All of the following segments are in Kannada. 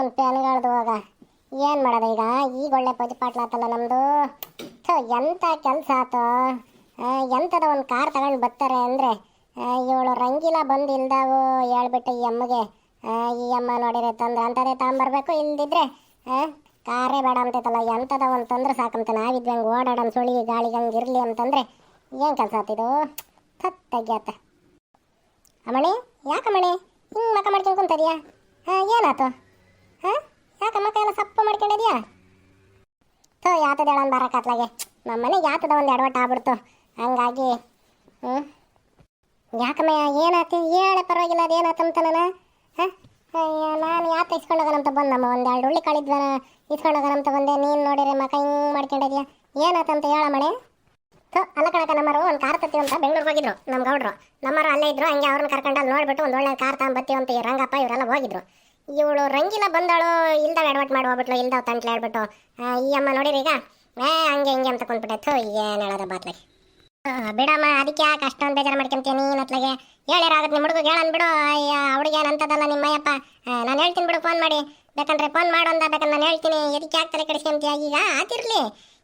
ಒಂದು ಪ್ಯಾನ್ಗಳದು ಹೋಗ. ಏನು ಮಾಡೋದು ಈಗ? ಈಗ ಒಳ್ಳೆ ಪೂಜೆ ಪಾಟ್ಲಾತಲ್ಲ ನಮ್ಮದು ಥೋ ಎಂಥ ಕೆಲಸ ಆತು? ಎಂಥದ ಒಂದು ಕಾರ್ ತಗೊಂಡು ಬರ್ತಾರೆ ಅಂದರೆ? ಇವಳು ರಂಗಿಲ ಬಂದು ಹೇಳ್ಬಿಟ್ಟು ಈ ಅಮ್ಮಗೆ. ಈ ಅಮ್ಮ ನೋಡಿರೆ ತಂದ್ರೆ ಅಂಥದೇ ತಗೊಂಬರ್ಬೇಕು, ಇಲ್ದಿದ್ರೆ ಕಾರೇ ಬೇಡ ಅಂತೈತಲ್ಲ ಎಂಥದ ಒಂದು ತೊಂದರೆ ಸಾಕಂತ ನಾವಿದ್ವಿ ಹಂಗೆ ಓಡಾಡೋಣ, ಸುಳಿ ಗಾಳಿಗೆ ಹಂಗೆ ಇರಲಿ ಅಂತಂದರೆ ಏನು ಕೆಲಸ ಆತಿದು ಥತ್ ಅಮ್ಮಣಿ ಯಾಕಮ್ಮಣಿ ಹಿಂಗೆ ಮಕ ಮಾಡ್ಕೊಂಡು ಕುಂತದ್ಯಾ? ಹಾಂ ಏನಾತು? ಹಾಂ? ಯಾಕ ಮಕ ಎಲ್ಲ ಸಪ್ಪ ಮಾಡ್ಕೊಂಡಿದ್ಯಾ? ಥೋ, ಯಾತದ ಹೇಳೋಣ ಬರಕತ್ಲಾಗೆ ನಮ್ಮ ಮನೆಗೆ ಯಾತದ ಒಂದು ಎಡವಟ್ಟು ಆಗ್ಬಿಡ್ತು. ಹಂಗಾಗಿ ಹ್ಞೂ ಯಾಕಮ್ಮ, ಏನಾತಿ? ಹೇಳ, ಪರವಾಗಿಲ್ಲ ಅದೇನಾತಂತ ನಾನು? ಹಾಂ? ನಾನು ಯಾತ ಇಸ್ಕೊಂಡೋಗನಂತ ಬಂದಮ್ಮ. ಒಂದು ಎರಡು ಉಳ್ಳಿ ಕಳಿದ್ವ ಇಸ್ಕೊಂಡೋಗನಂತ ಬಂದೆ. ನೀನು ನೋಡಿರಿ ಮಕ ಹಿಂಗೆ ಮಾಡ್ಕೊಂಡಿದ್ಯಾ? ಏನಾತಂತ ಹೇಳ ಸೊ ತೋ ಕಣಕ ನಮ್ಮರು ಒಂದು ಕಾರ್ ತತ್ತೀವಿ ಅಂತ ಬೆಂಗಳೂರಿಗೆ ಹೋಗಿದ್ರು ನಮ್ಮ ಗೌಡ್ರು. ನಮ್ಮರು ಅಲ್ಲೇ ಇದ್ರು, ಹಂಗೆ ಅವ್ರನ್ನ ಕರ್ಕೊಂಡು ಅಲ್ಲಿ ನೋಡ್ಬಿಟ್ಟು ಒಂದು ಒಳ್ಳೆ ಕಾರ್ ತಗೊಂಬತ್ತೀವಿ ಅಂತ ಈ ರಂಗಪ್ಪ, ಇವರೆಲ್ಲ ಹೋಗಿದ್ರು. ಇವಳು ರಂಗಿಲ ಬಂದಾಳು ಇಲ್ದಾಗ ಅಡ್ವರ್ಟ್ ಮಾಡಿ ಹೋಗ್ಬಿಟ್ಲು ಇಲ್ದಾವ್ ತಂಟ್ಲೆ ಹೇಳ್ಬಿಟ್ಟು. ಈ ಅಮ್ಮ ನೋಡಿರಿ ಈಗ? ಏ, ಹಂಗೆ ಹಿಂಗೆ ಅಂತ ಕುಂತ್ಬಿಟ್ಟೆ. ಥೋ, ಏನು ಹೇಳೋದ ಬಾತ್ಲೆ ಬಿಡಮ್ಮ, ಅದಕ್ಕೆ ಯಾಕೆ ಅಷ್ಟೊಂದು ಬೇಜಾರು ಮಾಡ್ಕೊಂತೀನಿ ನೀನು ಅತ್ಲಾಗೆ ಹೇಳಿರಾಗತ್ತೆ ನಿಮ್ಮ ಹುಡುಗ ಹೇಳನ್ ಬಿಡು. ಅಯ್ಯ ಹುಡುಗ ಏನಂತದಲ್ಲ ನಿಮ್ಮ ಅಯ್ಯಪ್ಪ ನಾನು ಹೇಳ್ತೀನಿ ಬಿಡು, ಫೋನ್ ಮಾಡಿ. ಬೇಕಂದ್ರೆ ಫೋನ್ ಮಾಡು ಅಂದ ಬೇಕಂದ್ರೆ ನಾನು ಹೇಳ್ತೀನಿ. ಎದಕ್ಕೆ ಯಾಕೆ ತಲೆ ಕೆಡಿಸ್ಕೊಂತೀಯ ಈಗ? ಆತಿರ್ಲಿ.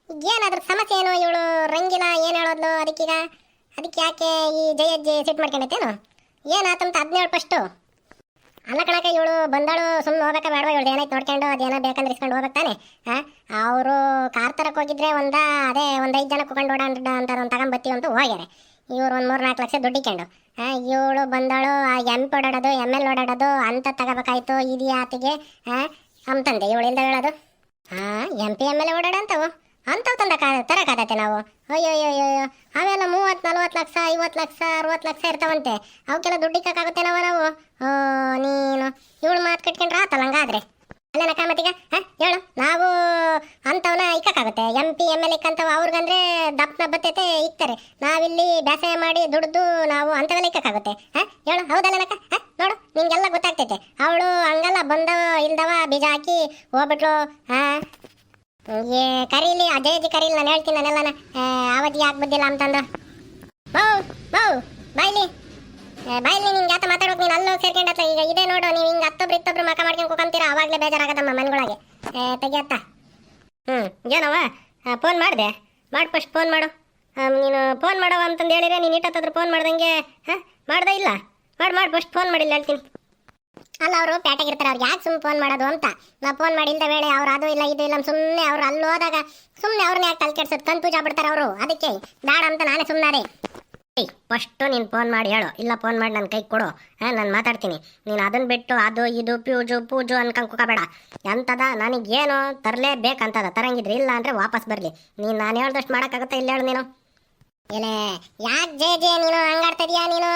ಈಗ ಏನಾದ್ರ ಸಮಸ್ಯೆ ಏನು ಇವಳು ರಂಗಿಲ್ಲ ಏನು ಹೇಳೋದ್ಲು ಅದಕ್ಕೀಗ? ಅದಕ್ಕೆ ಯಾಕೆ ಈ ಜಯಜ್ಜಿ ಸಿಟ್ಟು ಮಾಡ್ಕೊಂಡೈತೇನು ಏನಾತಂತ ಹದಿನೇಳು ಫಸ್ಟು ಅಲ್ಲ ಕಣಕ ಇವಳು ಬಂದಾಳು ಸುಮ್ಮನೆ ಹೋಗಬೇಕಾ ಬೇಡವ ಇವಳು ಏನಾಯ್ತು ನೋಡ್ಕೊಂಡು ಅದೇನೋ ಬೇಕಂದ್ರೆ ಇಸ್ಕೊಂಡು ಹೋಗ್ಬೇಕು ತಾನೆ ಹಾಂ ಅವರು ಕಾರ್ ತರಕ್ಕೆ ಹೋಗಿದ್ರೆ ಒಂದ, ಅದೇ ಒಂದು ಐದು ಜನ ಕುಕೊಂಡು ಓಡಾಡ, ಅಂತ ಒಂದು ತಗೊಂಬತ್ತೀವಿ ಅಂತ ಹೋಗ್ಯಾರೆ. ಇವ್ರು ಒಂದು ಮೂರು ನಾಲ್ಕು ಲಕ್ಷ ದುಡ್ಡಿಕೊಂಡು ಹಾಂ ಇವಳು ಬಂದಾಳು, ಆ ಎಂ ಪಿ ಓಡಾಡೋದು ಎಂ ಎಲ್ ಓಡಾಡೋದು, ಅಂತ ತಗೋಬೇಕಾಯ್ತು ಇದೆಯಾ ಆತಿಗೆ ಹಾಂ ಅಂತಂದೆ ಇವಳು ಇಲ್ದ ಹೇಳೋದು? ಹಾಂ ಎಂ ಪಿ ಎಂ ಎಲ್ ಓಡಾಡಂತವು. ಅಂಥವು ತಂದ ತರಕಾಗತ್ತೆ ನಾವು ಅಯ್ಯೋ ಅಯ್ಯೋ ಅಯ್ಯೋ ಅವೆಲ್ಲ ಮೂವತ್ತು, ನಲ್ವತ್ತು ಲಕ್ಷ, ಐವತ್ತು ಲಕ್ಷ, ಅರವತ್ತು ಲಕ್ಷ ಇರ್ತಾವಂತೆ. ಅವಕ್ಕೆಲ್ಲ ದುಡ್ಡು ಇಕ್ಕಾಗುತ್ತೆ ನಾವು ನಾವು. ಓ ನೀನು. ಇವಳು ಮಾತು ಕಟ್ಕೊಂಡ್ರೆ ಆತಲ್ಲ ಹಂಗಾದ್ರೆ? ಕಾಮತಿಗ ಹಾಂ, ಹೇಳು. ನಾವು ಅಂಥವನ್ನ ಇಕ್ಕಾಗುತ್ತೆ ಎಂ ಪಿ ಎಂ ಎಲ್ ಇಕ್ಕಂಥವು ಅವ್ರಿಗಂದ್ರೆ ದಪ್ಪನ ಬತ್ತೈತೆ ಇಕ್ತಾರೆ. ನಾವಿಲ್ಲಿ ಬೇಸಾಯ ಮಾಡಿ ದುಡ್ದು ನಾವು ಅಂಥವೆಲ್ಲ ಇಕ್ಕಾಗುತ್ತೆ ಹಾಂ, ಹೇಳು. ಹೌದಲ್ಲನಕ್ಕ? ಹಾಂ, ನೋಡು. ನಿಂಗೆಲ್ಲ ಗೊತ್ತಾಗ್ತೈತೆ. ಅವಳು ಹಂಗೆಲ್ಲ, ಬಂದವ, ಇಲ್ದವ, ಬೀಜ ಹಾಕಿ ಹೋಗ್ಬಿಟ್ಲು. ಹಾಂ? ಏ, ಕರೀಲಿ ಅಜಯಜಿ ಕರೀಲಿ, ನಾನು ಹೇಳ್ತೀನಿ ನಾನೆಲ್ಲ ಆವತ್ತಿಗೆ ಯಾಕೆ ಅಂತಂದು ಬೌ ಬೌ, ಬಾಯ್ಲಿ. ಬಾಯ್ಲಿ, ನಿಂಗೆ ಯಾತ ಮಾತಾಡೋಕೆ ನೀನು ಅಲ್ಲೋಗಿ ಸೇರ್ಕೊಂಡತ್ತ ಈಗ ಇದೆ ನೋಡು, ನೀವು ಹಿಂಗೆ ಹತ್ತೊಬ್ರು ಇತ್ತೊಬ್ರು ಮಕ ಮಾಡ್ಕೊಂಡು ಕುಕೊಂತೀರಾ, ಅವಾಗಲೇ ಬೇಜಾರಾಗತ್ತಮ್ಮ ಮನೆಗಳಿಗೆ. ತೆಗಿಯತ್ತ. ಹ್ಞೂ ಏನವ ಫೋನ್ ಮಾಡಿದೆ. ಮಾಡಿ ಫಸ್ಟ್ ಫೋನ್ ಮಾಡು. ನೀನು ಫೋನ್ ಮಾಡವ ಅಂತಂದು ಹೇಳಿದ್ರೆ ನೀನು ಇಟ್ಟತ್ತಾದ್ರೂ ಫೋನ್ ಮಾಡ್ದಂಗೆ, ಹಾಂ, ಮಾಡ್ದೆ ಇಲ್ಲ. ಮಾಡಿ ಮಾಡಿ ಫಸ್ಟ್ ಫೋನ್ ಮಾಡಿಲ್ಲ ಹೇಳ್ತೀನಿ. ಅಲ್ಲ, ಅವರು ಪ್ಯಾಟಾಗಿರ್ತಾರೆ ಅವ್ರಿಗೆ ಯಾಕೆ ಸುಮ್ಮನೆ ಫೋನ್ ಮಾಡೋದು ಅಂತ. ನಾ ಫೋನ್ ಮಾಡಿಲ್ದ ವೇಳೆ ಅವ್ರು ಅದು ಇಲ್ಲ, ಇದು ಇಲ್ಲ ಸುಮ್ಮನೆ ಅವ್ರು ಅಲ್ಲಿ ಹೋದಾಗ ಸುಮ್ಮನೆ ಅವ್ರನ್ನ ಯಾಕೆ ತಲೆ ಕೆಡ್ಸೋದು ಕನ್ಫ್ಯೂಸ್ ಬಿಡ್ತಾರೆ ಅವರು. ಅದಕ್ಕೆ ಬೇಡ ಅಂತ ನಾನೇ ಸುಮ್ಮನೆ ಏಯ್ ಫಸ್ಟು ನೀನು ಫೋನ್ ಮಾಡಿ ಹೇಳು. ಇಲ್ಲ ಫೋನ್ ಮಾಡಿ ನನ್ನ ಕೈ ಕೊಡು. ಹಾಂ, ನಾನು ಮಾತಾಡ್ತೀನಿ. ನೀನು ಅದನ್ನು ಬಿಟ್ಟು ಅದು, ಇದು, ಪ್ಯೂಜು, ಪೂಜು ಅನ್ಕೊಂಡು ಕುಕೋಬೇಡ ಎಂಥದ ನನಗೇನು ತರಲೇಬೇಕಂತದ. ತರಂಗಿದ್ರೆ ಇಲ್ಲ ಅಂದರೆ ವಾಪಸ್ ಬರಲಿ. ನೀನು ನಾನು ಹೇಳ್ದಷ್ಟು ಮಾಡೋಕ್ಕಾಗುತ್ತಾ ಇಲ್ಲ ಹೇಳು ನೀನು? ಎಲೆ ಯಾಕೆ ಜೇ ನೀನು ಹಂಗಾಡ್ತಿದ್ಯಾ ನೀನು?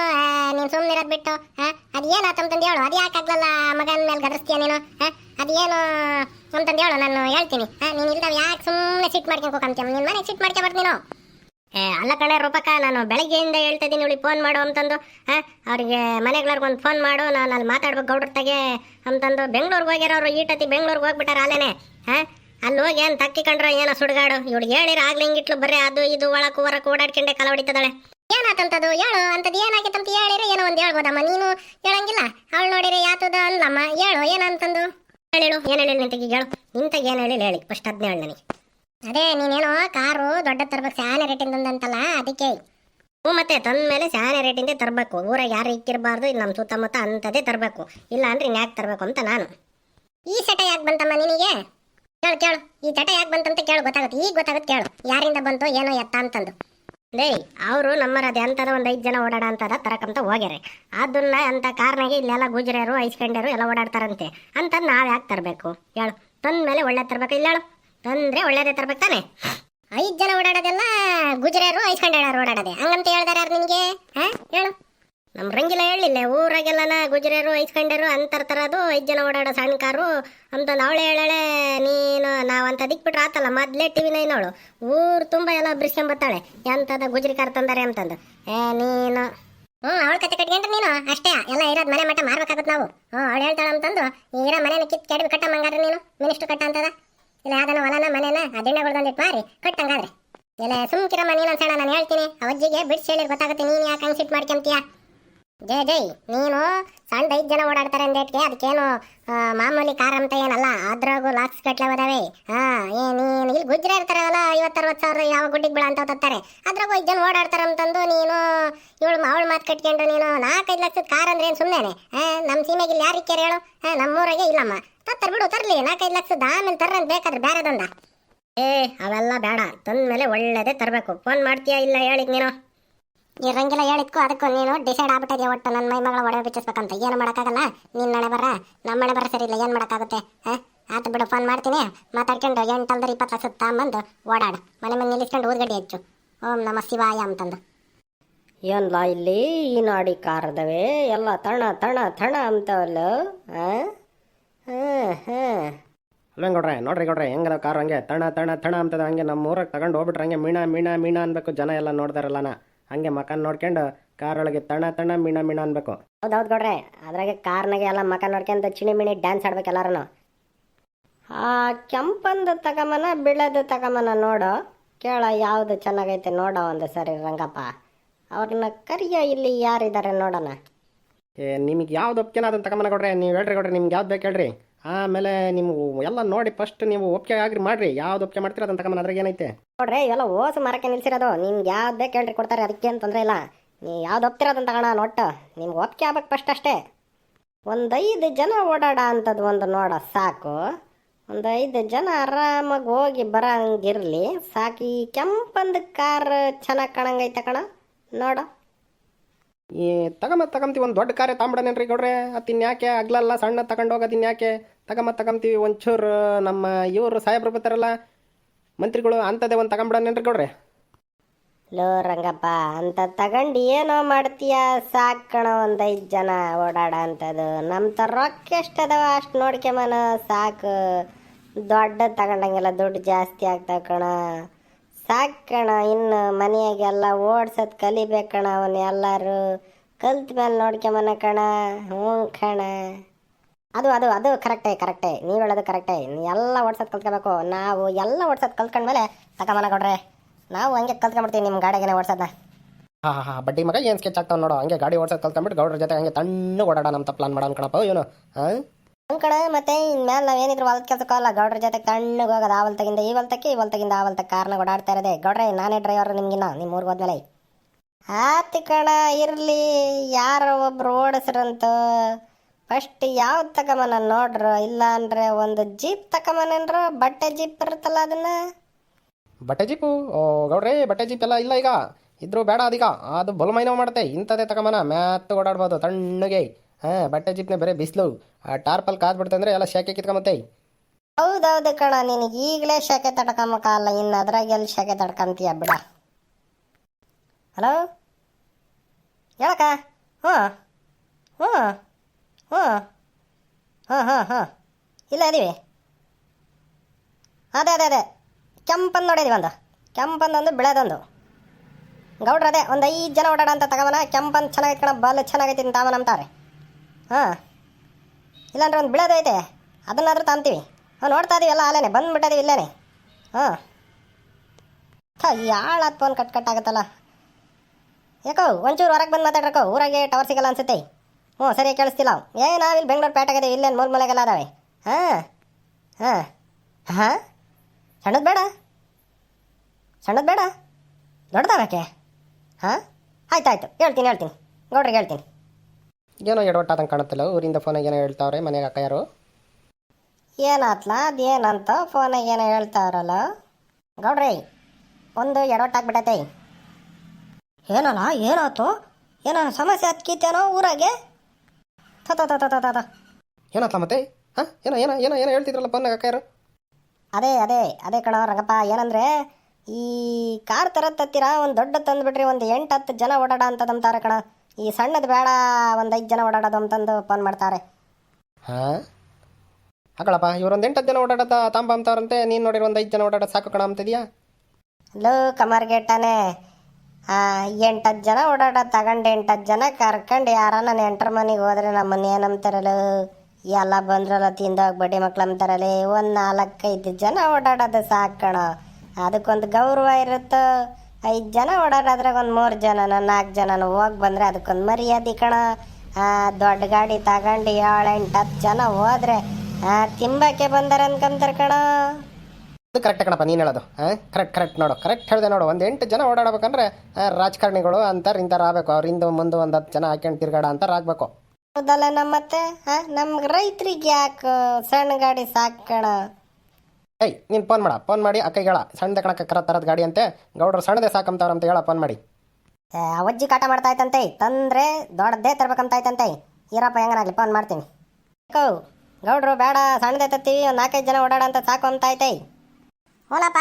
ನೀನು ಸುಮ್ಮನೆ ಇರೋದು ಬಿಟ್ಟು ಹಾಂ ಅದೇನು ಅಂತಂದು ಹೇಳು ಅದು ಯಾಕೆ ಮಗನ ಮೇಲೆ ಗದರಿಸ್ತೀಯ ನೀನು ಅದೇನು ಅಂತಂದು ಹೇಳು ನಾನು ಹೇಳ್ತೀನಿ ಹಾಂ ನೀನು ಇಲ್ದವ ಯಾಕೆ ಸುಮ್ಮನೆ ಸಿಟ್ ಮಾಡ್ಕೊಂಡು ಹೋಗಂತೀಯ ನಿನ್ನ ಮನೆಗೆ ಸಿಟ್ ಮಾಡ್ಕೊ ಬರ್ತೀನಿ ನೀನು. ಏ, ಅಲ್ಲ ಕಣೆ ರೂಪಕ, ನಾನು ಬೆಳಗ್ಗೆಯಿಂದ ಹೇಳ್ತಾ ಇದ್ದೀನಿ, ಇವಳಿಗೆ ಫೋನ್ ಮಾಡು ಅಂತಂದು ಹಾಂ ಅವ್ರಿಗೆ ಮನೆಗಳವ್ರಿಗೆ ಒಂದು ಫೋನ್ ಮಾಡು, ನಾನು ಅಲ್ಲಿ ಮಾತಾಡ್ಬೇಕು ಗೌಡ್ರ ತಗೆ ಅಂತಂದು, ಬೆಂಗ್ಳೂರಿಗೆ ಹೋಗಿರೋರು ಈಟತಿ ಬೆಂಗ್ಳೂರಿಗೆ ಹೋಗ್ಬಿಟ್ಟಾರ ಅಲ್ಲೇನೆ ಹಾಂ ಅಲ್ಲಿ ಹೋಗಿ ಏನು ಏನ ಏನೋ ಸುಡ್ಗಾಡು. ಇವಳಿಗೆ ಹೇಳಿರ ಆಗ್ಲಿ ಹಿಂಗಿಟ್ಲು ಅದು ಇದು ಒಳಕು ಹೊರಕು ಓಡಾಡ್ಕೊಂಡೆ ಕಲ ಹೊಡಿತದಳೆ. ಏನಾತಂತದು? ಹೇಳು, ಅಂತದ್ ಏನಾಗಿತ್ತಂತ ಹೇಳಿರಿ? ಏನೋ ಒಂದು ಹೇಳ್ಬೋದಮ್ಮ, ನೀನು ಹೇಳಂಗಿಲ್ಲ. ಅವಳು ನೋಡಿರಿ, ಯಾತದ ಅಲ್ಲಮ್ಮ, ಹೇಳು, ಏನಂತಂದು? ಹೇಳು, ಏನು ಹೇಳಿ ನಿಂತಿಗೆ ಹೇಳು. ನಿಂತಾಗ ಏನು ಹೇಳಿ ಹೇಳಿ ಫಸ್ಟ್ ಅದನ್ನೇ ಹೇಳು ನನಗೆ. ಅದೇ, ನೀನೇನೋ ಕಾರು ದೊಡ್ಡ ತರ್ಬೇಕು ಸ್ಯಾನೆ ರೇಟಿಂದ ಅಂತಲ್ಲ ಅದಕ್ಕೆ. ಹ್ಞೂ ಮತ್ತೆ ತಂದ ಮೇಲೆ ಸ್ಯಾನೆ ರೇಟಿಂದೇ ತರಬೇಕು. ಊರಾಗ ಯಾರು ಇಕ್ಕಿರಬಾರ್ದು ಇಲ್ಲಿ ನಮ್ಮ ಸುತ್ತಮುತ್ತ ಅಂಥದ್ದೇ ತರಬೇಕು. ಇಲ್ಲ ಅಂದ್ರೆ ಇನ್ಯಾಕೆ ತರಬೇಕು ಅಂತ ನಾನು. ಈ ಸೆಟ ಯಾಕೆ ಬಂತಮ್ಮ ನಿನಗೆ? ಕೇಳು ಕೇಳು. ಈ ಚಟ ಯಾಕೆ ಬಂತಂತ ಕೇಳು, ಗೊತ್ತಾಗುತ್ತೆ. ಈಗ ಗೊತ್ತಾಗುತ್ತೆ, ಕೇಳು. ಯಾರಿಂದ ಬಂತು, ಏನೋ ಎತ್ತ ಅಂತಂದು. ಬೇಯ್ ಅವರು ನಮ್ಮರ ಅದೇ ಅಂತದ ಒಂದು ಐದು ಜನ ಓಡಾಡ ಅಂತದ, ತರಕಂತ ಹೋಗ್ಯಾರೆ. ಅದನ್ನ ಅಂತ ಕಾರ್ನಾಗೆ ಇಲ್ಲೆಲ್ಲ ಗುಜರಿಯರು ಐಸ್ಕಂಡ್ಯರು ಎಲ್ಲ ಓಡಾಡ್ತಾರಂತೆ. ಅಂತ ನಾವು ಯಾಕೆ ತರಬೇಕು? ಹೇಳು. ತಂದ ಮೇಲೆ ಒಳ್ಳೆ ತರಬೇಕು. ಇಲ್ಲ ಹೇಳು. ತಂದ್ರೆ ಒಳ್ಳೇದೇ ತರ್ಬೇಕು ತಾನೆ? ಐದು ಜನ ಓಡಾಡೋದೆಲ್ಲ ಗುಜರಿಯರು ಐಸ್ಕಂಡ್ಯಾರು ಓಡಾಡೋದೆ. ಹಂಗಂತ ಹೇಳ್ದಾರ ನಿನಗೆ? ಹಾ? ಹೇಳು. ನಮ್ಮ ರಂಗಿಲ್ಲ ಹೇಳಿಲ್ಲ ಊರಾಗೆಲ್ಲನ ಗುಜರಿಯರು ಐಸ್ಕಂಡ್ಯರು ಅಂತರ್ ತರದು ಐದು ಜನ ಓಡಾಡೋ ಸಣ್ಣ ಕಾರು ಅಂತಂದು ಅವಳೆ ಹೇಳಳೆ, ನೀನು ನಾವು ಅಂತ ಅದಿಕ್ ಬಿಟ್ರೆ ಆತಲ್ಲ, ಮೊದ್ಲೇ ಟಿವಿ ನೈನವಳು ಊರು ತುಂಬ ಎಲ್ಲ ಬಿರ್ಸ್ಕೊಂಬತ್ತಾಳೆ. ಎಂತದ ಗುಜರಿ ಕಾರ್ ತಂದಾರೆ ಅಂತಂದು. ಏ, ನೀನು. ಹ್ಞೂ ಅವಳ ಕತೆ ಕಟ್ಕೊಂಡ್ರೆ ನೀನು, ಅಷ್ಟೇ, ಎಲ್ಲ ಇರೋದ್ ಮನೆ ಮಠ ಮಾರ್ಬೇಕಾಗುತ್ತೆ ನಾವು. ಹ್ಞೂ ಅವಳು ಹೇಳ್ತಾಳೆ ಅಂತಂದು ಇರೋ ಮನೇನ ಕಿತ್ ಕೆಡವಿ ಕಟ್ಟ ಮಂಗಾದ್ರೆ ನೀನು, ಮಿನಿಸ್ಟರ್ ಕಟ್ಟ ಅಂತದ? ಇಲ್ಲ ಯಾವ್ದನ ಹೊಲನ ಮನೇನ, ಆ ದಿಣ್ಣಗಳ್ದೊಂದಿಟ್ಟು ಮಾರಿ ಕಟ್ಟಂಗಾದ್ರೆ ಎಲ್ಲ ಸುಮ್ಕಿರಮ್ಮ ನೀನು ಸಣ್ಣ, ನಾನು ಹೇಳ್ತೀನಿ ಅವಜ್ಜಿಗೆ ಬಿಡ್ಸಿ ಹೇಳಿ ಗೊತ್ತಾಗುತ್ತೆ, ನೀನು ಯಾಕೆ ಹಂಗೆ ಸಿಟ್ ಮಾಡ್ಕೊಂತೀಯ? ಜೈ ಜೈ, ನೀನು ಸಣ್ಣ ಐದು ಜನ ಓಡಾಡ್ತಾರೆ ಅಂದೇಟ್ಗೆ ಅದಕ್ಕೇನು ಮಾಮೂಲಿ ಕಾರ್ ಅಂತ ಏನಲ್ಲ, ಅದ್ರಾಗೂ ಲಾಕ್ಸ್ ಕಟ್ಲೆ ಹೋದಾವೆ. ಹಾ ಏ, ನೀನು ಇಲ್ಲಿ ಗುಜ್ರ ಇರ್ತಾರಲ್ಲ ಐವತ್ತರವತ್ತು ಸಾವಿರ ಯಾವ ಗುಡ್ಡಿಗೆ ಬೀಳ ಅಂತ ತತ್ತಾರೆ. ಅದ್ರಾಗು ಐದು ಜನ ಓಡಾಡ್ತಾರೆ ಅಂತಂದು ನೀನು ಇವಳು ಅವಳು ಮಾತು ಕಟ್ಕೊಂಡು ನೀನು ನಾಲ್ಕೈದು ಲಕ್ಷದ ಕಾರ್ ಅಂದ್ರೆ ಏನು ಸುಮ್ಮನೆ ನಮ್ಮ ಸೀಮೆಗೆ ಇಲ್ಲಿ ಯಾರಿಗೆ ಕೇರ್ ಹೇಳು? ಹಾಂ ನಮ್ಮೂರಾಗೆ ಇಲ್ಲಮ್ಮ. ತತ್ತರ ಬಿಡು, ತರಲಿ, ನಾಲ್ಕೈದು ಲಕ್ಷದ ಆಮೇಲೆ ತರ್ರಂತ ಬೇಕಾದ್ರೆ ಬೇರೆದೊಂದ ಏ, ಅವೆಲ್ಲ ಬೇಡ ತಂದ ಮೇಲೆ ಒಳ್ಳೇದೇ ತರಬೇಕು. ಫೋನ್ ಮಾಡ್ತೀಯಾ ಇಲ್ಲ ಹೇಳಿದ್ ನೀನು? ಇರಂಗಿಲ್ಲ ಹೇಳಿದ್ಕು ಅದಕ್ಕೂ ನೀನು ಡಿಸೈಡ್ ಆಗ್ಬಿಟ್ಟಿದೆ ಒಟ್ಟು ನನ್ನ ಮೈ ಮಗಳ ಒಡವೆ ಬಿಚ್ಚಿಸ್ಬೇಕಂತ. ಏನು ಮಾಡೋಕ್ಕಾಗಲ್ಲ? ನಿನ್ನ ಹಣೆ ಬರ ನಮ್ಮ ಮನೆ ಬರ ಸರಿ ಇಲ್ಲ ಏನು ಮಾಡೋಕ್ಕಾಗುತ್ತೆ? ಹಾಂ? ಆತ ಬಿಡು ಫೋನ್ ಮಾಡ್ತೀನಿ. ಮಾತಾಡ್ಕೊಂಡು ಎಂಟಲ್ದ್ರೆ ಇಪ್ಪತ್ತು ಲಕ್ಷದ ತಗೊಂಬಂದು ಓಡಾಡು. ಮನೆ ಮನೆ ನಿಲ್ಲಿಸ್ಕೊಂಡು ಊದ್ಗಡ್ಡಿ ಹೆಚ್ಚು. ಓಂ ನಮ ಶಿವಾಯ ಅಂತಂದು. ಏನ್ಲ ಇಲ್ಲಿ? ಈ ನಾಡಿ ಕಾರದವೆ? ಎಲ್ಲ ತಣ ತಣ ತಣ ಅಂತವಲ್ಲ? ಹಾಂ? ಹಾಂ ಗೌಡ್ರೆ ನೋಡ್ರಿ? ಗೌಡ್ರೆ ಹೆಂಗದ ಕಾರ್ ಹಂಗೆ? ತಣ ತಣ ತಣ ಅಂತದ ಹಂಗೆ ನಮ್ಮ ಊರಾಗ ತಗೊಂಡು ಹೋಗ್ಬಿಟ್ರೆ ಹಂಗೆ ಮೀಣ ಮೀಣ ಮೀಣ ಅನ್ಬೇಕು. ಜನ ಎಲ್ಲ ನೋಡ್ದಾರಲ್ಲನ ಹಂಗೆ ಮಕಾನ್ ನೋಡ್ಕೊಂಡು ಕಾರ್ ಒಳಗೆ ತಣ ತಣ ಮೀಣ ಮೀಣ ಅನ್ಬೇಕು. ಹೌದೌದು ಕೊಡ್ರೆ ಅದ್ರಾಗೆ ಕಾರ್ನಾಗೆ ಎಲ್ಲ ಮಕ ನೋಡ್ಕೊಂಡು ಚಿಣಿ ಮಿಣಿ ಡ್ಯಾನ್ಸ್ ಆಡ್ಬೇಕು ಎಲ್ಲರೂ ಆ ಕೆಂಪಂದು ತಗಮನ ಬಿಳದು ತಗಮನ ನೋಡು. ಕೇಳ ಯಾವುದು ಚೆನ್ನಾಗೈತೆ ನೋಡೋ ಒಂದು ಸರಿ ರಂಗಪ್ಪ. ಅವ್ರನ್ನ ಕರಿಯ ಇಲ್ಲಿ ಯಾರಿದ್ದಾರೆ ನೋಡೋಣ. ಏ ನಿಮಗೆ ಯಾವ್ದು ಒಪ್ಕೆನ ಅದನ್ನ ತಗೊಂಬನ ಕೊಡ್ರಿ ನೀವು ಹೇಳ್ರಿ ಕೊಡ್ರಿ ನಿಮ್ಗೆ ಯಾವ್ದು ಬೇಕು ಹೇಳ್ರಿ. ಆಮೇಲೆ ನಿಮ್ಗೆ ಎಲ್ಲ ನೋಡಿ ಫಸ್ಟ್ ನೀವು ಒಪ್ಪಿಗೆ ಆಗ್ರಿ, ಮಾಡ್ರಿ. ಯಾವ್ದು ಒಪ್ಕೆ ಮಾಡ್ತೀರ ಅದನ್ನ ತಗೊಂಬನ ಅದ್ರಾಗ ಏನೈತೆ? ನೋಡ್ರಿ, ಇವೆಲ್ಲ ಓಸು ಮರಕ್ಕೆ ನಿಲ್ಸಿರೋದು. ನಿಮ್ಗೆ ಯಾವ್ದು ಬೇಕು ಹೇಳ್ರಿ ಕೊಡ್ತಾರೆ ಅದಕ್ಕೇನು ತೊಂದರೆ ಇಲ್ಲ. ನೀ ಯಾವ್ದು ಒಪ್ತಿರೋದನ್ನ ಕಣ ಒಟ್ಟು. ನಿಮ್ಗೆ ಒಪ್ಕೆ ಆಗ್ಬೇಕು ಫಸ್ಟ್ ಅಷ್ಟೇ. ಒಂದು ಐದು ಜನ ಓಡಾಡ ಅಂಥದ್ದು ಒಂದು ನೋಡ, ಸಾಕು. ಒಂದು ಐದು ಜನ ಆರಾಮಾಗಿ ಹೋಗಿ ಬರಂಗಿರಲಿ. ಸಾಕು ಈ ಕೆಂಪಂದು ಕಾರ್ ಚೆನ್ನಾಗಿ ಕಾಣಂಗೈತೆ ಕಣ. ನೋಡು. ಈ ತಗೊಂಬ ತಗೊಂತೀವಿ ಒಂದು ದೊಡ್ಡ ಕಾರ್ಯ ತಾಂಬಿಡನೇನ್ರಿ ಗೌಡ್ರೆ? ಅತ್ತಿನ್ ಯಾಕೆ ಅಗ್ಲಲ್ಲ ಸಣ್ಣ ತಗೊಂಡು ಹೋಗೋದಿನ್ ಯಾಕೆ ತಗಮ್ಮ ತಗೊಂತೀವಿ ಒಂಚೂರು ನಮ್ಮ ಇವರು ಸಾಹೇಬ್ರು ಬರ್ತಾರಲ್ಲ, ಮಂತ್ರಿಗಳು ಅಂಥದ್ದೇ ಒಂದು ತಗೊಂಬಿಡನೇನ್ರಿ ಗೌಡ್ರೆ? ಲೋ ರಂಗಪ್ಪ, ಅಂತ ತಗೊಂಡು ಏನೋ ಮಾಡ್ತೀಯ? ಸಾಕು ಕಣ, ಒಂದು ಐದು ಜನ ಓಡಾಡ ಅಂಥದ್ದು ನಮ್ಮ ತರ ರೊಕ್ಕ ಎಷ್ಟದವ ಅಷ್ಟು ನೋಡ್ಕೊಂಬನ ಸಾಕು. ದೊಡ್ಡ ತಗೊಂಡಂಗೆಲ್ಲ ದುಡ್ಡು ಜಾಸ್ತಿ ಆಗ್ತಾವ ಕಣ. ಸಾಕು ಕಣ ಇನ್ನು ಮನೆಯಾಗೆಲ್ಲ ಓಡ್ಸೋದು ಕಲಿಬೇಕು ಕಣ ಅವನ್ನ ಎಲ್ಲರೂ. ಕಲ್ತ ಮೇಲೆ ನೋಡ್ಕೊಂಬನ ಕಣ ಹ್ಞೂ ಕಣ. ಅದು ಅದು ಅದು ಕರೆಕ್ಟೇ ಕರೆಕ್ಟೇ. ನೀವು ಹೇಳೋದು ಕರೆಕ್ಟೇ. ಎಲ್ಲ ಓಡ್ಸೋದು ಕಲ್ತ್ಕೋಬೇಕು. ನಾವು ಎಲ್ಲ ಓಡ್ಸೋದು ಕಲ್ತ್ಕೊಂಡ್ಮೇಲೆ ತಕಮನ ಕೊಡ್ರೆ. ನಾವು ಹಂಗೆ ಕಲ್ತ್ಕೊಂಡ್ಬಿಡ್ತೀವಿ ನಿಮ್ಮ ಗಾಡಿಗೆನೆ ಓಡ್ಸೋದನ್ನ ಹಾಂ ಹಾಂ ಹಾಂ. ಬಡ್ಡಿ ಮಗ ಏನು ಸ್ಕೆಚ್ ಆಗ್ತಾವ ನೋಡು. ಹಂಗೆ ಗಾಡಿ ಓಡ್ಸೋದು ಕಲ್ತ್ಕೊಂಡ್ಬಿಟ್ಟು ಗೌಡ್ರ ಜೊತೆ ಹಂಗೆ ತಣ್ಣು ಓಡಾಡ ನಮ್ಮ ಪ್ಲಾನ್ ಮಾಡೋಣ ಕಣಪ್ಪ. ಏನು? ಹಾಂ? ಕಣ ಮತ್ತೆ ಇನ್ಮೇಲೆ ನಾವು ಏನಿದ್ರು ಹೊಲದ ಕೆಲಸಕ್ಕೆ ಗೌಡ್ರ ಜೊತೆ ತಣ್ಣಗೆ ಹೋಗೋದು ಆ ಹೊಲ್ತಗಿಂದ ಈ ಹೊಲ್ತಕ್ಕೆ ಈ ಹೊಲ್ತಗಿಂದ ಆ ಹೊಲ್ತಕ್ಕೆ ಕಾರ್ನಾಗ ಓಡಾಡ್ತಾ ಇರೋದೆ. ಗೌಡ್ರೆ, ನಾನೇ ಡ್ರೈವರ್ ನಿಮ್ಗಿನ್ನ ನಿಮ್ಮ ಊರಿಗೆ ಹೋದ್ಮೇಲೆ. ಆತಿ ಕಣ, ಇರಲಿ, ಯಾರೋ ಒಬ್ರು ಓಡಿಸ್ರಂತ ಫಸ್ಟ್ ಯಾವ್ದು ತಗೊಂಬನ ನೋಡ್ರು, ಇಲ್ಲ ಅಂದ್ರೆ ಒಂದು ಜೀಪ್ ತಗೊಂಬನೇನ್ರು ಬಟ್ಟೆ ಜೀಪ್ ಇರುತ್ತಲ್ಲ ಅದನ್ನ. ಬಟ್ಟೆ ಜೀಪು ಓ, ಗೌಡ್ರೆ, ಬಟ್ಟೆ ಜೀಪ್ ಎಲ್ಲ ಇಲ್ಲ ಈಗ. ಇದ್ರು ಬೇಡ ಅದೀಗ. ಅದು ಬಲು ಮೈನವ್ ಮಾಡುತ್ತೆ. ಇಂಥದೇ ತಗೊಂಬನ ಮ್ಯಾತ್ ಓಡಾಡ್ಬೋದು, ತಣ್ಣಗೆ. ಹಾಂ, ಬಟ್ಟೆ ಜಿಪ್ನೆ ಬರೀ ಬಿಸಿಲು. ಆ ಟಾರ್ಪಲ್ ಕಾದ್ಬಿಡ್ತೆ ಅಂದ್ರೆ ಎಲ್ಲ ಶಾಖೆ ಕಿತ್ಕೊಂಬತ್ತೆ. ಹೌದೌದು ಕಣ, ನಿನಗೆ ಈಗಲೇ ತಡ್ಕೊಂಬ ಕಾಲ ಇನ್ನು ಅದ್ರಾಗ ಎಲ್ಲಿ ಶಾಖೆ ತಡ್ಕೊಂತೀಯ ಬಿಡ. ಹಲೋ? ಹೇಳಕ್ಕ? ಹ್ಞೂ. ಹ್ಞೂ. ಹ್ಞೂ. ಹಾಂ ಹಾಂ ಹಾಂ ಇಲ್ಲ ಇದೀವಿ. ಅದೇ ಅದೇ ಅದೇ. ಕೆಂಪಂದು ನೋಡಿದೀವಿ ಒಂದು. ಕೆಂಪಂದೊಂದು ಬಿಳೆದೊಂದು. ಗೌಡ್ರ ಅದೇ, ಒಂದು ಐದು ಜನ ಓಡಾಡ ಅಂತ ತಗೋಮನ ಕೆಂಪಂದು ಚೆನ್ನಾಗೈತೆ ಕಣ, ಬಲ್ ಚೆನ್ನಾಗೈತಿ ಅಂತ ತಾವನ ಅಂತಾರೆ. ಹಾಂ. ಇಲ್ಲಾಂದ್ರೆ ಒಂದು ಬಿಳೋದು ಐತೆ. ಅದನ್ನಾದರೂ ತಾಂತೀವಿ. ಹಾಂ, ನೋಡ್ತಾ ಇದೀವಿ ಎಲ್ಲ ಅಲ್ಲೇ ಬಂದುಬಿಟ್ಟದೀವಿ ಇಲ್ಲೇನೆ. ಹಾಂ. ಯಾಳ ಫೋನ್ ಕಟ್ ಕಟ್ ಆಗುತ್ತಲ್ಲ. ಯಾಕೋ, ಒಂಚೂರು ಹೊರಗೆ ಬಂದು ಮಾತಾಡ್ರಕೋ. ಊರಾಗೆ ಟವರ್ ಸಿಗಲ್ಲ ಅನ್ಸುತ್ತೆ. ಹ್ಞೂ ಸರಿ ಕೇಳಿಸ್ತಿಲ್ಲ. ಏ, ನಾವಿಲ್ಲಿ ಬೆಂಗಳೂರು ಪೇಟೆಗೆ ಇಲ್ಲೇನು ಮೂಲ ಮೂಲೆಗೆಲ್ಲ ಅದಾವೆ. ಹಾಂ. ಹಾಂ. ಹಾಂ. ಸಣ್ಣದು ಬೇಡ. ಸಣ್ಣದು ಬೇಡ. ದೊಡ್ಡದಾಗಕ್ಕೆ. ಹಾಂ. ಆಯ್ತು ಆಯಿತು ಹೇಳ್ತೀನಿ ಹೇಳ್ತೀನಿ. ಗೌಡ್ರಿಗೆ ಹೇಳ್ತೀನಿ. ಏನೋ ಎಡವಟ್ಟಾದಂಗೆ ಕಾಣುತ್ತಲ್ಲ ಊರಿಂದ ಫೋನಾಗ ಏನೋ ಹೇಳ್ತಾವ್ರೆ ಮನೆಗೆ ಅಕ್ಕ ಯಾರು ಏನಾತ್ಲ? ಅದೇನಂತ ಫೋನಾಗ ಏನೋ ಹೇಳ್ತಾವ್ರಲ್ಲ. ಗೌಡ್ರಿ ಒಂದು ಎಡವಟ್ಟಾಗ್ಬಿಟ್ಟೈತೆ. ಏನಲ್ಲ ಏನಾಯ್ತು? ಏನೋ ಸಮಸ್ಯೆ ಹತ್ಕೀತೇನೋ ಊರಾಗೆ? ತತ ತತ ತತ ತ ತ ತ. ಏನಾತ್ಲ ಮತ್ತೆ? ಹಾಂ? ಏನೋ ಏನೋ ಏನೋ ಏನೋ ಹೇಳ್ತಿದ್ರಲ್ಲ ಫೋನಾಗ ಅಕ್ಕ ಯಾರು ಅದೇ ಅದೇ ಅದೇ ಕಣ ರಂಗಪ್ಪ. ಏನಂದ್ರೆ ಈ ಕಾರ್ ತರ ತತ್ತೀರ ಒಂದು ದೊಡ್ಡ ತಂದ್ಬಿಟ್ರಿ ಒಂದು ಎಂಟು ಹತ್ತು ಜನ ಓಡಾಡ ಅಂತದಂತಾರೆ ಕಣ. ಈ ಸಣ್ಣದು ಬೇಡ ಒಂದು ಐದು ಜನ ಓಡಾಡೋದು ಅಂತಂದು ಫೋನ್ ಮಾಡ್ತಾರೆ. ಹಾಂ? ಹಾಕಳಪ್ಪ ಇವ್ರೊಂದು ಎಂಟು ಜನ ಓಡಾಡೋದ ತಾಂಬ ಅಂತವ್ರಂತೆ ನೀನು ನೋಡಿರೋ ಒಂದು ಐದು ಜನ ಓಡಾಡೋದು ಸಾಕು ಕಣ ಅಂತಿದ್ಯಾ? ಲೋ ಕಮರ್ಗೆಟ್ಟನೆ ಎಂಟು ಜನ ಓಡಾಡೋದು ತಗೊಂಡು ಎಂಟು ಜನ ಕರ್ಕೊಂಡು ಯಾರ ನಾನು ಎಂಟ್ರ ಮನೆಗೆ ಹೋದ್ರೆ ನಮ್ಮನ್ನ ಏನಂತಾರಲ್ಲ ಎಲ್ಲ ಬಂದ್ರಲ್ಲ ತಿಂದಾಗ ಬಡ್ಡಿ ಮಕ್ಳು ಅಂತಾರಲ್ಲ ಒಂದು ನಾಲ್ಕೈದು ಜನ ಓಡಾಡೋದು ಸಾಕಣ ಅದಕ್ಕೊಂದು ಗೌರವ ಇರುತ್ತೋ? ಐದು ಜನ ಓಡಾಡೋದ್ರಾಗ ಒಂದು ಮೂರು ಜನನ ನಾಲ್ಕು ಜನನ ಹೋಗಿ ಬಂದರೆ ಅದಕ್ಕೊಂದು ಮರ್ಯಾದೆ ಕಣ. ದೊಡ್ಡ ಗಾಡಿ ತಗೊಂಡು ಏಳು ಎಂಟು ಹತ್ತು ಜನ ಹೋದ್ರೆ ತಿಂಬಕ್ಕೆ ಬಂದಾರ ಅನ್ಕೊಂತಾರೆ ಕಣ. ಅದು ಕರೆಕ್ಟ್ ಕಣಪ್ಪ ನೀನು ಹೇಳೋದು. ಹಾಂ ಕರೆಕ್ಟ್ ಕರೆಕ್ಟ್ ನೋಡು ಕರೆಕ್ಟ್ ಹೇಳಿದೆ ನೋಡು. ಒಂದು ಎಂಟು ಜನ ಓಡಾಡಬೇಕಂದ್ರೆ ರಾಜಕಾರಣಿಗಳು ಅಂತಾರೆ ಇಂಥವ್ರು ಆಗಬೇಕು. ಅವ್ರ ಹಿಂದೆ ಮುಂದೆ ಒಂದು ಹತ್ತು ಜನ ಹಾಕ್ಯಂಡು ತಿರ್ಗಾಡ ಅಂತಾರೆ ಆಗಬೇಕು. ಹೌದಲ್ಲ ನಮ್ಮತ್ತೆ? ಹಾಂ ನಮ್ಗೆ ರೈತರಿಗೆ ಯಾಕೆ ಸಣ್ಣ ಗಾಡಿ ಸಾಕಣ ಏಯ್ ನೀನು ಫೋನ್ ಮಾಡ. ಫೋನ್ ಮಾಡಿ ಅಕ್ಕ ಹೇಳ ಸಣ್ಣದ ಕಣಕ್ಕೆ ಕರ ತರದ ಗಾಡಿ ಅಂತೆ. ಗೌಡ್ರು ಸಣ್ಣದೇ ಸಾಕಂತವ್ರ ಅಂತ ಹೇಳ ಫೋನ್ ಮಾಡಿ. ಅಜ್ಜಿ ಅವಜ್ಜಿ ಕಾಟ ಮಾಡ್ತಾ ಇತ್ತಂತೆ ತಂದ್ರೆ ದೊಡ್ಡದೇ ತರ್ಬೇಕಂತ ಆಯ್ತಂತೆ ಇರಪ್ಪ ಹೆಂಗನಾಗ್ಲಿ ಫೋನ್ ಮಾಡ್ತೀನಿ. ಕೌ ಗೌಡ್ರು ಬೇಡ ಸಣ್ಣದೇ ತತ್ತೀವಿ ಒಂದು ನಾಲ್ಕೈದು ಜನ ಓಡಾಡ ಅಂತ ಸಾಕು ಅಂತ ಐತೆ ಹೂನಪ್ಪ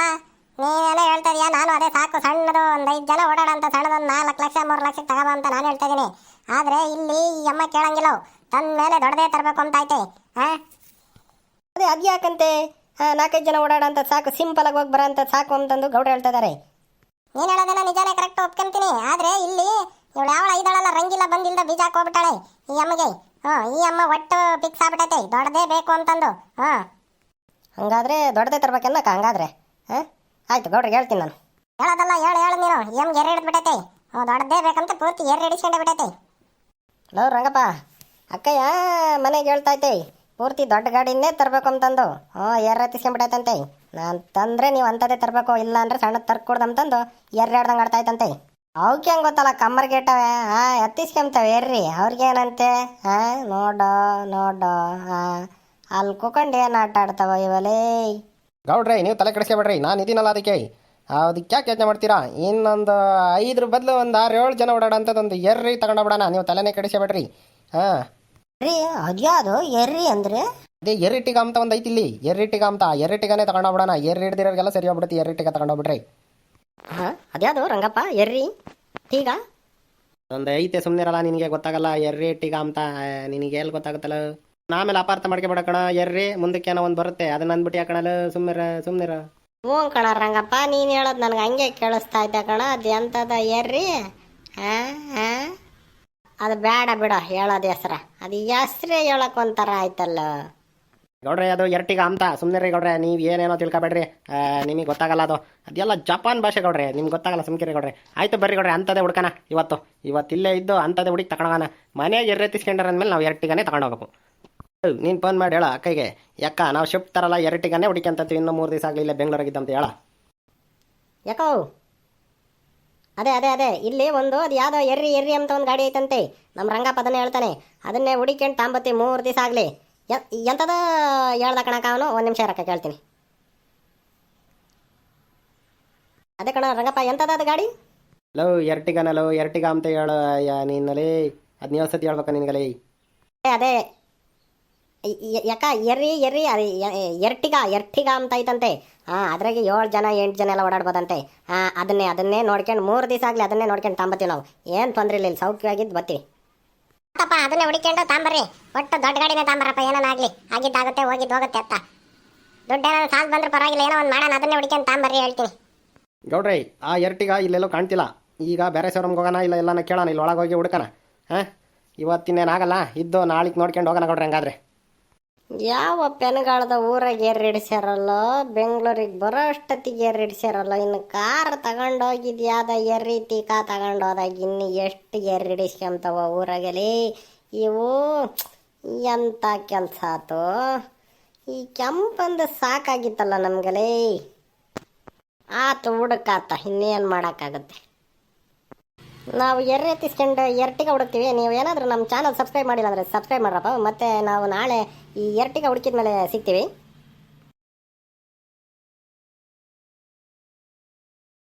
ನೀನೇನೋ ಹೇಳ್ತಾ ಇದೀಯ? ನಾನು ಅದೇ ಸಾಕು ಸಣ್ಣದು ಒಂದು ಐದು ಜನ ಓಡಾಡಂತ ಸಣ್ಣದೊಂದು ನಾಲ್ಕು ಲಕ್ಷ ಮೂರು ಲಕ್ಷ ತಗೋಬ ಅಂತ ನಾನು ಹೇಳ್ತಾ ಇದ್ದೀನಿ ಆದರೆ ಇಲ್ಲಿ ಈ ಅಮ್ಮ ಕೇಳಂಗಿಲ್ಲ ತನ್ನ ಮೇಲೆ ದೊಡ್ಡದೇ ತರಬೇಕು ಅಂತ ಐತೆ ಹಾಂ ಅದೇ ಅದು ಯಾಕಂತೆ? ನಾಲ್ಕೈದು ಜನ ಓಡಾಡ ಅಂತ ಸಾಕು. ಸಿಂಪಲ್ ಆಗಿ ಹೋಗಿ ಬರೋ ಸಾಕು ಅಂತಂದು ಗೌಡ್ರು ಹೇಳ್ತಾ ಇದ್ದಾರೆ ನೀನು ಹೇಳೋದನ್ನ ನಿಜಾನೇ ಕರೆಕ್ಟ್ ಒಪ್ಕೊಂತೀನಿ. ಆದ್ರೆ ಇಲ್ಲಿ ಇವಳು ಯಾವಳ ಐದಳಲ್ಲ ರಂಗಿಲ್ಲ ಬಂದಿಲ್ಲ ಬೀಜ ಹಾಕೋಬಿಟ್ಟಾಳೆ ಈ ಅಮ್ಮಗೆ. ಹ್ಞೂ ಈ ಅಮ್ಮ ಒಟ್ಟು ಫಿಕ್ಸ್ ಆಗ್ಬಿಟ್ಟೈತೆ. ದೊಡ್ಡದೇ ಬೇಕು ಅಂತಂದು. ಹಾಂ. ಹಂಗಾದ್ರೆ ದೊಡ್ಡದೇ ತರ್ಬೇಕನ್ನಕ್ಕ ಹಂಗಾದ್ರೆ? ಹಾಂ? ಆಯ್ತು ಗೌಡ್ರಿಗೆ ಹೇಳ್ತೀನಿ ನಾನು. ಹೇಳೋದಲ್ಲ ಹೇಳು ಹೇಳು ನೀನು. ಈ ಅಮ್ಗೆ ಎರೆ ಹಿಡಿದ್ಬಿಟ್ಟೈತೆ. ಹ್ಞೂ ದೊಡ್ಡದೇ ಬೇಕಂತ ಪೂರ್ತಿ ಎರೆ ಹಿಡಿಸ್ಕೊಂಡೇ ಬಿಟ್ಟೈತೆ. ಲೋ ರಂಗಪ್ಪ. ಅಕ್ಕಯ್ಯ ಮನೆಗೆ ಹೇಳ್ತಾ ಐತೆ ಪೂರ್ತಿ ದೊಡ್ಡ ಗಾಡಿನೇ ತರಬೇಕು ಅಂತಂದು. ಹ್ಞೂ ಎರಡು ಎತ್ತಿಸ್ಕೊಂಬಿಟ್ಟೈತಂತೆ ನಾನು ತಂದ್ರೆ ನೀವು ಅಂಥದ್ದೇ ತರಬೇಕು, ಇಲ್ಲ ಅಂದ್ರೆ ಸಣ್ಣ ತರ್ಕೊಡ್ದು ಅಂತಂದು ಎರ್ರ ಆಡ್ತಾಯ್ತಂತೆ ಅವಕ್ಕೆ ಹೆಂಗೆ ಗೊತ್ತಲ್ಲ, ಕಮ್ಮರ್ ಗೇಟವೆ ಹಾಂ ಎತ್ತಿಸ್ಕೊಂತವೆ ಎರ್ರಿ ಅವ್ರಿಗೇನಂತೆ ಹಾಂ, ನೋಡೋ ನೋಡೋ, ಹಾಂ. ಅಲ್ಲಿ ಕುಕೊಂಡು ಏನು ಆಟ ಆಡ್ತಾವ ಇವಲೇ. ಗೌಡ್ರಿ, ನೀವು ತಲೆ ಕೆಡಿಸ್ಕೊಬೇಡ್ರಿ, ನಾನು ಇದೀನಲ್ಲ ಅದಕ್ಕೆ. ಅದಕ್ಕೆ ಯಾಕೆ ಯೋಚನೆ ಮಾಡ್ತೀರಾ? ಇನ್ನೊಂದು ಐದ್ರ ಬದಲು ಒಂದು ಆರು ಏಳು ಜನ ಓಡಾಡೋ ಒಂದು ಎರ್ರಿ ತಗೊಂಡೋಗ್ಬಿಡೋಣ ನೀವು ತಲೆನೇ ಕೆಡಿಸ್ಕೊಬೇಡ್ರಿ. ಹಾಂ. ರೀ ಅದ್ಯಾದು ಎರ್ರಿ ಅಂದ್ರೆ? ಅದೇ ಎರ್ರಿಟ್ಟಿಗ ಅಂತ ಒಂದು ಐತಿ ಇಲ್ಲಿ. ಎರ್ರಿಟ್ಟಿಗ ಅಂತ ಎರ್ರಿಟಿಗನೇ ತಗೊಂಡೋಗ್ಬಿಡೋಣ. ಎರ್ರಿ ಹಿಡ್ದಿರೋರಿಗೆಲ್ಲ ಸರಿ ಹೋಗ್ಬಿಡುತ್ತೆ. ಎರ್ರಿಟಿಗ ತಗೊಂಡೋಗ್ಬಿಡ್ರಿ. ಹಾ ಅದ್ಯಾದು ರಂಗಪ್ಪ ಎರ್ರಿ? ಈಗ ಒಂದು ಐತೆ ಸುಮ್ಮನಿರಲ್ಲ ನಿನಗೆ ಗೊತ್ತಾಗಲ್ಲ. ಎರ್ರಿಟ್ಟಿಗ ಅಂತ ನಿನಗೆ ಎಲ್ಲಿ ಗೊತ್ತಾಗುತ್ತಲ್ಲ? ಆಮೇಲೆ ಅಪಾರ್ಥ ಮಾಡ್ಕೊಬೇಡ ಕಣ. ಎರ್ರಿ ಮುಂದಕ್ಕೆ ಏನೋ ಒಂದು ಬರುತ್ತೆ. ಅದನ್ನ ಅಂದ್ಬಿಟ್ಟು ಯಾಕಣಲ್ಲ ಸುಮ್ಮನಿರ ಸುಮ್ಮನಿರ ಹ್ಞೂ ಕಣ ರಂಗಪ್ಪ ನೀನು ಹೇಳೋದು ನನಗೆ ಹಂಗೆ ಕೇಳಿಸ್ತಾ ಇದ್ದೆ ಕಣ. ಅದು ಎಂಥದ ಎರ್ರಿ? ಹಾಂ ಹಾಂ ಅದು ಬೇಡ ಬಿಡ ಹೇಳೋದು ಹೆಸ್ರ ಅದು ಹೆಸ್ರೇ ಹೇಳಕ್ ಒಂಥರ ಆಯ್ತಲ್ಲ. ಗೌಡ್ರೆ ಅದು ಎರಟಿಗ ಅಂತ. ಸುಮ್ಮನೆ ರೀ ಗೌಡ್ರೆ ನೀವು ಏನೇನೋ ತಿಳ್ಕೊಬೇಡ್ರಿ. ನಿಮಗೆ ಗೊತ್ತಾಗಲ್ಲ ಅದು. ಅದೆಲ್ಲ ಜಪಾನ್ ಭಾಷೆ ಗೌಡ್ರೆ. ನಿಮ್ಗೆ ಗೊತ್ತಾಗಲ್ಲ ಸುಮ್ಕಿರಿ ಗೌಡ್ರೆ. ಆಯ್ತು ಬರ್ರಿ ಗೌಡ್ರೆ ಅಂಥದ್ದೇ ಹುಡ್ಕಣ. ಇವತ್ತು ಇವತ್ತು ಇಲ್ಲೇ ಇದ್ದು ಅಂಥದ್ದೇ ಹುಡುಕಿ ತಗೊಂಡೋಗೋಣ ಮನೆಗೆ ಎರ್ರೆತ್ತಿಸ್ಕೊಂಡ್ರೆ ಅಂದ್ಮೇಲೆ ನಾವು ಎರಟಿಗಾನೇ ತಗೊಂಡೋಗ್ಬೇಕು ನೀನು ಫೋನ್ ಮಾಡಿ ಹೇಳ ಅಕ್ಕಗೆ. ಯಾಕ ನಾವು ಶಿಫ್ಟ್ ತರಲ್ಲ ಎರಟಿಗನೇ ಹುಡುಕಿ ಅಂತ ಇನ್ನೂ ಮೂರು ದಿವಸ ಆಗಲಿ ಬೆಂಗಳೂರಿಗೆ ಇದ್ದಂತ ಹೇಳ. ಯಾಕೋ? ಅದೇ ಅದೇ ಅದೇ. ಇಲ್ಲಿ ಒಂದು ಅದು ಯಾವುದೋ ಎರ್ರಿ ಎರ್ರಿ ಅಂತ ಒಂದು ಗಾಡಿ ಐತಂತೆ. ನಮ್ಮ ರಂಗಪ್ಪ ಅದನ್ನೇ ಹೇಳ್ತಾನೆ. ಅದನ್ನೇ ಹುಡಿಕೊಂಡು ತಾಂಬತ್ತಿ ಮೂರು ದಿವಸ ಆಗಲಿ. ಎಂಥದ ಹೇಳ್ದ ಕಣಕ ಅವನು? ಒಂದು ನಿಮಿಷ ರೊಕ್ಕ ಕೇಳ್ತೀನಿ. ಅದೇ ಕಣ ರಂಗಪ್ಪ ಎಂಥದ ಅದು ಗಾಡಿ? ಲವ್ ಎರ್ಟಿಗಾನ ಲವ್ ಎರ್ಟಿಗ ಅಂತ ಹೇಳ ನೀನಲ್ಲಿ ಅದು ನೀವು ಸತಿ ಹೇಳ್ಬೇಕು ನಿನಗಲೇ? ಏ, ಅದೇ. ಯಾಕ? ಎರ್ರಿ ಎರ್ರಿ ಅದು ಎರ್ಟಿಗ ಎರ್ಟಿಗ ಅಂತ ಐತಂತೆ. ಹಾಂ, ಅದ್ರಾಗೆ ಏಳು ಜನ, ಎಂಟು ಜನ ಎಲ್ಲ ಓಡಾಡ್ಬೋದಂತೆ. ಹಾಂ, ಅದನ್ನೇ ಅದನ್ನೇ ನೋಡ್ಕೊಂಡು ಮೂರು ದಿವಸ ಆಗಲಿ ಅದನ್ನೇ ನೋಡ್ಕೊಂಡು ತಂಬತ್ತೀವಿ ನಾವು. ಏನು ತೊಂದರೆ ಇಲ್ಲ ಸೌಖ್ಯವಾಗಿದ್ದು ಬರ್ತೀವಿ. ಅಪ್ಪ ಅದನ್ನೇ ಹುಡುಕೊಂಡು ತಾಂಬರ್ರಿ. ಒಟ್ಟು ದೊಡ್ಡ ಗಾಡಿನೇ ತಾಂಬರಪ್ಪ ಏನಾಗಲಿ ಆಗಿದ್ದಾಗುತ್ತೆ, ಹೋಗಿದ್ದು ಹೋಗುತ್ತೆ ಅತ್ತ ದುಡ್ಡು ಏನಾದ್ರು ಸಾಲ ಬಂದ್ರೆ ಪರವಾಗಿಲ್ಲ, ಏನೋ ಒಂದು ಮಾಡೋಣ, ಅದನ್ನೇ ಹುಡುಕೊಂಡು ತಾಂಬರ್ರಿ ಹೇಳ್ತೀನಿ. ಗೌಡ್ರೆ, ಆ ಎರಟಿಗ ಇಲ್ಲೆಲ್ಲೋ ಕಾಣ್ತಿಲ್ಲ. ಈಗ ಬೇರೆ ಶೋರೂಮ್ಗೆ ಹೋಗೋಣ, ಇಲ್ಲ ಎಲ್ಲನ ಕೇಳೋಣ, ಇಲ್ಲಿ ಒಳಗೆ ಹೋಗಿ ಹುಡ್ಕಣ. ಹಾಂ? ಇವತ್ತಿನ್ನೇನಾಗಲ್ಲ ಇದ್ದು ನಾಳೆಗೆ ನೋಡ್ಕೊಂಡು ಹೋಗೋಣ ಗೌಡ್ರೆ, ಹಂಗಾದ್ರೆ. ಯಾವ ಪೆನ್ಗಾಳದ ಊರಾಗ ಏರ್ರಿಡ್ಸ್ಯಾರಲ್ಲ ಬೆಂಗಳೂರಿಗೆ ಬರೋ ಅಷ್ಟೊತ್ತಿಗೆ ಏರ್ರಿಡ್ಸ್ಯಾರಲ್ಲ ಇನ್ನು ಕಾರ್ ತಗೊಂಡೋಗಿದ್ಯಾದ ಯಾವ್ದ ರೀತಿ ಕಾ ತಗೊಂಡೋದಾಗ ಇನ್ನು ಎಷ್ಟು ಎರ್ರಿಡಿಸ್ಕೊಂತವ ಊರಾಗಲಿ? ಇವು ಎಂಥ ಕೆಲಸ ಆತು? ಈ ಕೆಂಪಂದು ಸಾಕಾಗಿತ್ತಲ್ಲ ನಮ್ಗಲೇ. ಆತು ಹುಡುಕಾತ, ಇನ್ನೇನು ಮಾಡೋಕ್ಕಾಗುತ್ತೆ? ನಾವು ಎರ್ರೆ ತಿಸ್ಕೊಂಡು ಎರ್ಟಿಗೆ ಹುಡುಕ್ತೀವಿ. ನೀವು ಏನಾದರೂ ನಮ್ಮ ಚಾನಲ್ ಸಬ್ಸ್ಕ್ರೈಬ್ ಮಾಡಿಲ್ಲ ಅಂದರೆ ಸಬ್ಸ್ಕ್ರೈಬ್ ಮಾಡ್ರಪ್ಪ. ಮತ್ತು ನಾವು ನಾಳೆ ಈ ಎರ್ಟಿಗೆ ಹುಡುಕಿದ ಮೇಲೆ ಸಿಗ್ತೀವಿ.